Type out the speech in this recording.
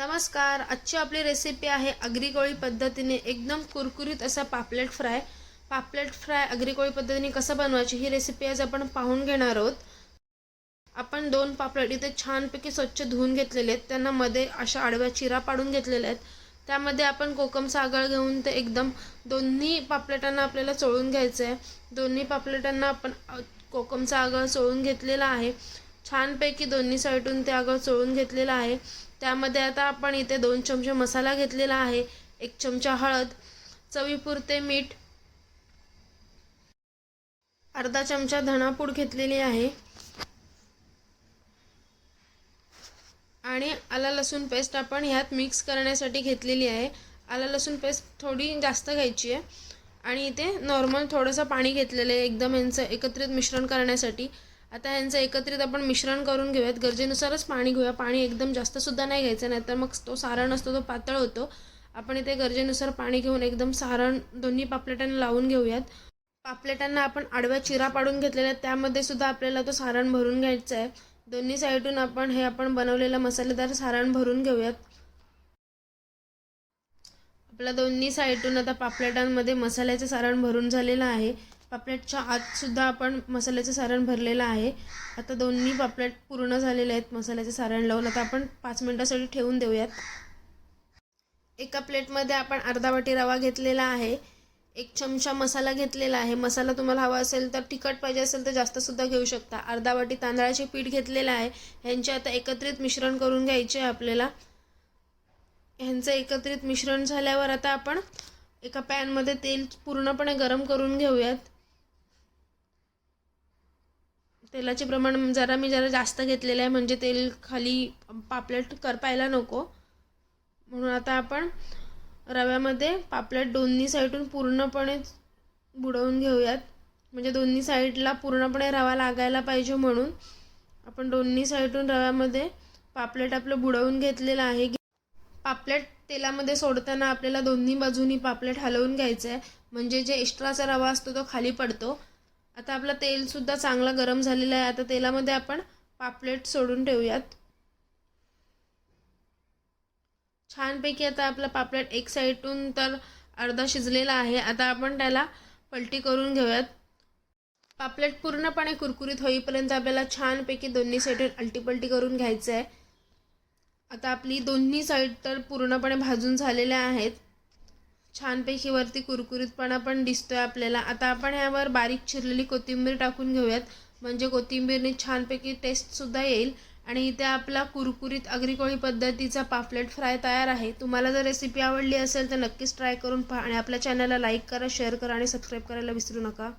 नमस्कार. आजची आपली रेसिपी आहे अग्रिकोळी पद्धतीने एकदम कुरकुरीत असा पापलेट फ्राय. पापलेट फ्राय अग्रिकोळी पद्धतीने कसं बनवायची ही रेसिपी आज आपण पाहून घेणार आहोत. आपण दोन पापलेट इथे छानपैकी स्वच्छ धुवून घेतलेले आहेत. त्यांना मध्ये अशा आडव्या चिरा पाडून घेतलेल्या आहेत. त्यामध्ये आपण कोकमचा सागळ घेऊन ते एकदम दोन्ही पापलेटांना आपल्याला चोळून घ्यायचं आहे. दोन्ही पापलेटांना आपण कोकमचा आगळ चोळून घेतलेला आहे. छानपैकी दोन्ही साईडून ते आगळ चोळून घेतलेलं आहे. त्यामध्ये आता आपण इथे दोन चमचे मसाला घेतलेला आहे. एक चमचा हळद चवीपुरते मीठ अर्धा चमचा धणापूड घेतलेली आहे. आणि आला लसूण पेस्ट आपण ह्यात मिक्स करण्यासाठी घेतलेली आहे. आला लसूण पेस्ट थोडी जास्त घ्यायची आहे. आणि इथे नॉर्मल थोडंसं पाणी घेतलेलं आहे. एकदम यांचं एकत्रित मिश्रण करण्यासाठी. आता यांचं एकत्रित आपण मिश्रण करून घेऊयात. गरजेनुसारच पाणी घेऊया. पाणी एकदम जास्तसुद्धा नाही घ्यायचं नाहीतर मग तो सारण असतो तो पातळ होतो. आपण इथे गरजेनुसार पाणी घेऊन एकदम सारण दोन्ही पापलेटांना लावून घेऊयात. पापलेटांना आपण आडव्या चिरा पाडून घेतलेल्या आहेत. त्यामध्ये सुद्धा आपल्याला तो सारण भरून घ्यायचं आहे. दोन्ही साईडून आपण हे आपण बनवलेलं मसालेदार सारण भरून घेऊयात. आपल्या दोन्ही साईडून आता पापलेटांमध्ये मसाल्याचं सारण भरून झालेलं आहे. पापलेटच्या आतसुद्धा आपण मसाल्याचं सारण भरलेलं आहे. आता दोन्ही पापलेट पूर्ण झालेले आहेत. मसाल्याचं सारण लावून आता आपण पाच मिनटासाठी ठेवून देऊयात. एका प्लेटमध्ये आपण अर्धा वाटी रवा घेतलेला आहे. एक चमचा मसाला घेतलेला आहे. मसाला तुम्हाला हवा असेल तर तिखट पाहिजे असेल तर जास्तसुद्धा घेऊ शकता. अर्धा वाटी तांदळाचे पीठ घेतलेलं आहे. ह्यांचे आता एकत्रित मिश्रण करून घ्यायचे आहे आपल्याला. ह्यांचं एकत्रित मिश्रण झाल्यावर आता आपण एका पॅनमध्ये तेल पूर्णपणे गरम करून घेऊयात. तेलाचे प्रमाण जरा मी जरा जास्त घेतलेलं आहे म्हणजे तेल खाली पापलेट करपायला नको. म्हणून आता आपण रव्यामध्ये पापलेट दोन्ही साईडून पूर्णपणे बुडवून घेऊयात. म्हणजे दोन्ही साईडला पूर्णपणे रवा लागायला पाहिजे म्हणून आपण दोन्ही साईडून रव्यामध्ये पापलेट आपलं बुडवून घेतलेलं आहे. पापलेट तेलामध्ये सोडताना आपल्याला दोन्ही बाजूनी पापलेट हलवून घ्यायचं आहे म्हणजे जे एक्स्ट्राचा रवा असतो तो खाली पडतो. आता आपलं तेलसुद्धा चांगलं गरम झालेलं आहे. आता तेलामध्ये आपण पापलेट सोडून ठेवूयात. छानपैकी आता आपला पापलेट एक साईडून तर अर्धा शिजलेला आहे. आता आपण त्याला पलटी करून घेऊयात. पापलेट पूर्णपणे कुरकुरीत होईपर्यंत आपल्याला छानपैकी दोन्ही साईडून अलटीपलटी करून घ्यायचं आहे आता आपली दोन्ही साईड तर पूर्णपणे भाजून झालेल्या आहेत. छानपैकी वरती कुरकुरीतपणा पण दिसतोय आपल्याला. आता आपण ह्यावर बारीक चिरलेली कोथिंबीर टाकून घेऊयात. म्हणजे कोथिंबीरने छानपैकी टेस्टसुद्धा येईल. आणि इथे आपला कुरकुरीत अग्रिकोळी पद्धतीचा पापलेट फ्राय तयार आहे. तुम्हाला जर रेसिपी आवडली असेल तर नक्कीच ट्राय करून पहा. आणि आपल्या चॅनलला लाईक करा शेअर करा आणि सबस्क्राईब करायला विसरू नका.